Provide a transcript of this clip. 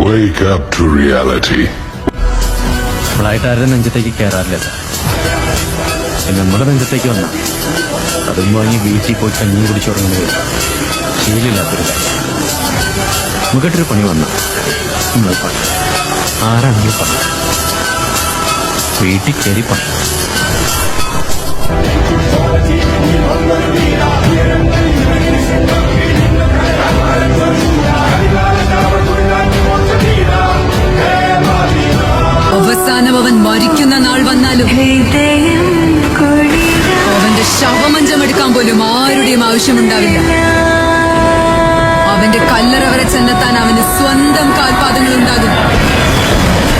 Wake up to reality. നമ്മളായിട്ട് ആരുടെ നെഞ്ചത്തേക്ക് കയറാറില്ല പക്ഷെ നമ്മുടെ നെഞ്ചത്തേക്ക് വന്ന. അതും വാങ്ങി വീട്ടിൽ പോയി കഞ്ഞി കുടിച്ചുറങ്ങുന്നത് ശീലില്ലാത്തൊരു കാര്യം. നമുക്കിട്ടൊരു പണി വന്ന. നമ്മൾ പണി. ആരാണെങ്കിലും പണി. വീട്ടിൽ കയറി പണി. അവസാനം അവൻ മരിക്കുന്ന നാൾ വന്നാലും അവന്റെ ശവമഞ്ചം എടുക്കാൻ പോലും ആരുടെയും ആവശ്യമുണ്ടാവില്ല. അവന്റെ കല്ലറ വരെ ചെന്നെത്താൻ അവന്